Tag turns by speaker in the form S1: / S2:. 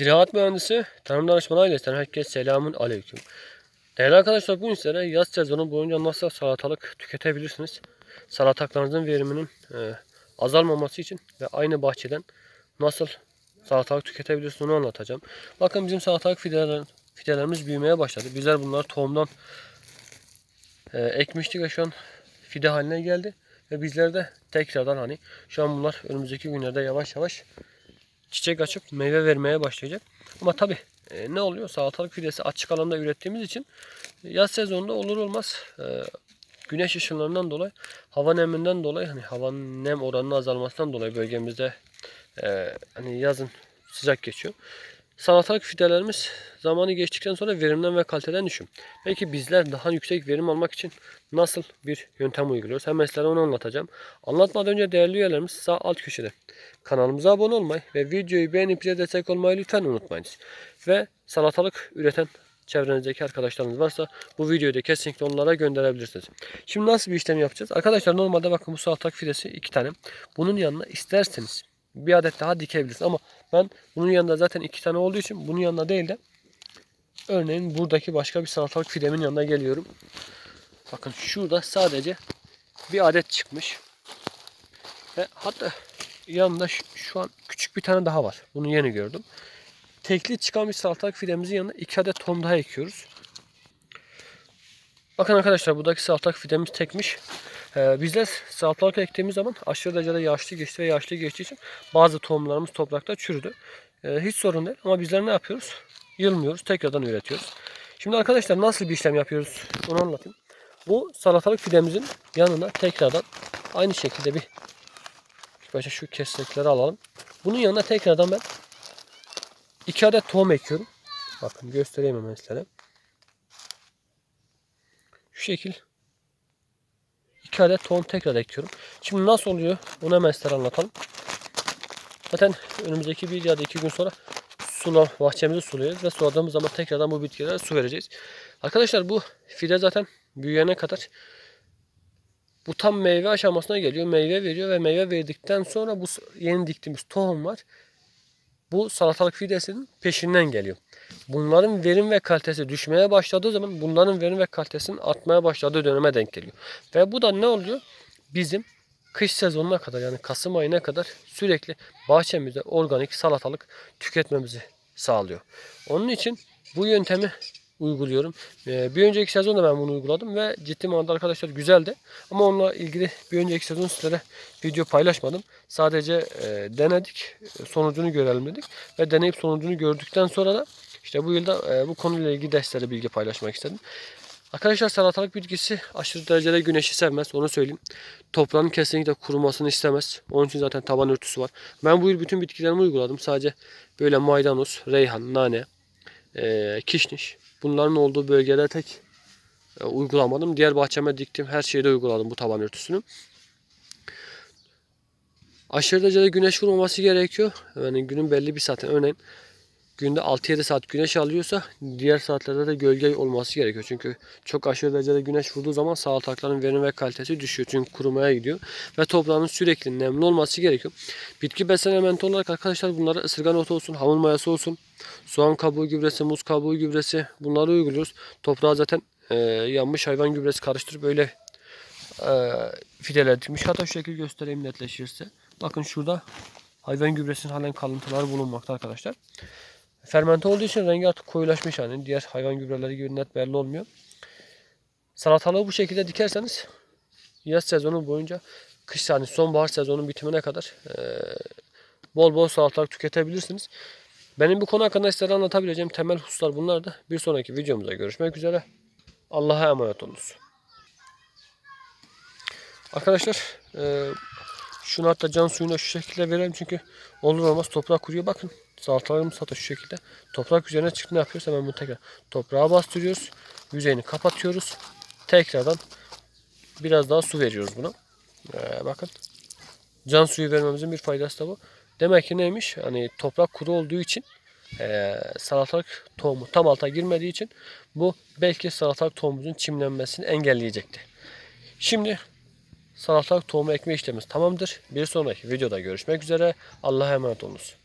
S1: Ziraat mühendisi, tarım danışmanı ailesinden herkese selamun aleyküm. Değerli arkadaşlar bugün sizlere yaz sezonu boyunca nasıl salatalık tüketebilirsiniz? Salatalıklarınızın veriminin e, azalmaması için ve aynı bahçeden nasıl salatalık tüketebilirsiniz onu anlatacağım. Bakın bizim salatalık fideler, fidelerimiz büyümeye başladı. Bizler bunları tohumdan e, ekmiştik ve şu an fide haline geldi. Ve bizler de tekrardan hani şu an bunlar önümüzdeki günlerde yavaş yavaş çiçek açıp meyve vermeye başlayacak. Ama tabi ne oluyor? Salatalık fidesi açık alanda ürettiğimiz için yaz sezonunda olur olmaz e, güneş ışınlarından dolayı hava neminden dolayı hani havanın nem oranının azalmasından dolayı bölgemizde e, hani yazın sıcak geçiyor. Salatalık fidelerimiz zamanı geçtikten sonra verimden ve kaliteden düşüyor. Peki bizler daha yüksek verim almak için nasıl bir yöntem uyguluyoruz? Hemen sizlere onu anlatacağım. Anlatmadan önce değerli üyelerimiz sağ alt köşede kanalımıza abone olmayı ve videoyu beğenip bize destek olmayı lütfen unutmayınız. Ve salatalık üreten çevrenizdeki arkadaşlarınız varsa bu videoyu da kesinlikle onlara gönderebilirsiniz. Şimdi nasıl bir işlem yapacağız? Arkadaşlar normalde bakın bu salatalık fidesi iki tane. Bunun yanına isterseniz bir adet daha dikebilirsiniz ama ben bunun yanında zaten iki tane olduğu için bunun yanına değil de örneğin buradaki başka bir salatalık fidemin yanına geliyorum. Bakın şurada sadece bir adet çıkmış. Ve hatta yanında şu, şu an küçük bir tane daha var. Bunu yeni gördüm. Tekli çıkan bir salatalık fidemizin yanına iki adet tohum daha ekiyoruz. Bakın arkadaşlar buradaki salatalık fidemiz tekmiş. Ee, bizler salatalık ektiğimiz zaman aşırı derecede yaşlı geçti ve yaşlı geçtiği için bazı tohumlarımız toprakta çürüdü. Ee, hiç sorun değil ama bizler ne yapıyoruz? Yılmıyoruz, tekrardan üretiyoruz. Şimdi arkadaşlar nasıl bir işlem yapıyoruz onu anlatayım. Bu salatalık fidemizin yanına tekrardan aynı şekilde bir başta şu kesrekleri alalım. Bunun yanına tekrardan ben iki adet tohum ekiyorum. Bakın göstereyim hemen size. Şu şekil iki adet tohum tekrar ekiyorum. Şimdi nasıl oluyor onu hemen size anlatalım. Zaten önümüzdeki bir ya da iki gün sonra sula bahçemizi sulayacağız ve suladığımız zaman tekrardan bu bitkilere su vereceğiz. Arkadaşlar bu fide zaten büyüyene kadar bu tam meyve aşamasına geliyor. Meyve veriyor ve meyve verdikten sonra bu yeni diktiğimiz tohumlar bu salatalık fidesinin peşinden geliyor. Bunların verim ve kalitesi düşmeye başladığı zaman bunların verim ve kalitesinin artmaya başladığı döneme denk geliyor. Ve bu da ne oluyor? Bizim kış sezonuna kadar yani Kasım ayına kadar sürekli bahçemizde organik salatalık tüketmemizi sağlıyor. Onun için bu yöntemi uyguluyorum. Ee, bir önceki sezonda ben bunu uyguladım ve ciddi manada arkadaşlar güzeldi. Ama onunla ilgili bir önceki sezon sizlere video paylaşmadım. Sadece e, denedik, sonucunu görelim dedik. Ve deneyip sonucunu gördükten sonra da işte bu yılda e, bu konuyla ilgili de sizlere bilgi paylaşmak istedim. Arkadaşlar salatalık bitkisi aşırı derecede güneşi sevmez onu söyleyeyim. Toprağın kesinlikle kurumasını istemez. Onun için zaten taban örtüsü var. Ben bu yıl bütün bitkilerimi uyguladım. Sadece böyle maydanoz, reyhan, nane, e, kişniş bunların olduğu bölgede tek e, uygulamadım. Diğer bahçeme diktim her şeyde uyguladım bu taban örtüsünü. Aşırı derecede güneş vurmaması gerekiyor. Yani günün belli bir saati örneğin günde 6-7 saat güneş alıyorsa diğer saatlerde de gölge olması gerekiyor. Çünkü çok aşırı derecede güneş vurduğu zaman salatalıkların verim ve kalitesi düşüyor. Çünkü kurumaya gidiyor. Ve toprağın sürekli nemli olması gerekiyor. Bitki besin elementi olarak arkadaşlar bunları ısırgan otu olsun, hamur mayası olsun, soğan kabuğu gübresi, muz kabuğu gübresi bunları uyguluyoruz. Toprağa zaten e, yanmış hayvan gübresi karıştırıp böyle e, fideler dikmiş. Hatta şu şekilde göstereyim netleşirse. Bakın şurada hayvan gübresinin halen kalıntıları bulunmakta arkadaşlar. Fermente olduğu için rengi artık koyulaşmış hani diğer hayvan gübreleri gibi net belli olmuyor. Salatalığı bu şekilde dikerseniz yaz sezonu boyunca kış yani sonbahar sezonun bitimine kadar e, bol bol salatalık tüketebilirsiniz. Benim bu konu hakkında sizlere anlatabileceğim temel hususlar bunlar da. Bir sonraki videomuzda görüşmek üzere. Allah'a emanet olunuz. Arkadaşlar e, şunu hatta can suyuna şu şekilde verelim çünkü olur olmaz toprak kuruyor. Bakın salatalarımız hatta şu şekilde. Toprak üzerine çıktı ne yapıyoruz? Hemen bunu tekrar toprağa bastırıyoruz. Yüzeyini kapatıyoruz. Tekrardan biraz daha su veriyoruz buna. Ee, bakın. Can suyu vermemizin bir faydası da bu. Demek ki neymiş? Hani toprak kuru olduğu için e, salatalık tohumu tam alta girmediği için bu belki salatalık tohumumuzun çimlenmesini engelleyecekti. Şimdi salatalık tohumu ekme işlemimiz tamamdır. Bir sonraki videoda görüşmek üzere. Allah'a emanet olunuz.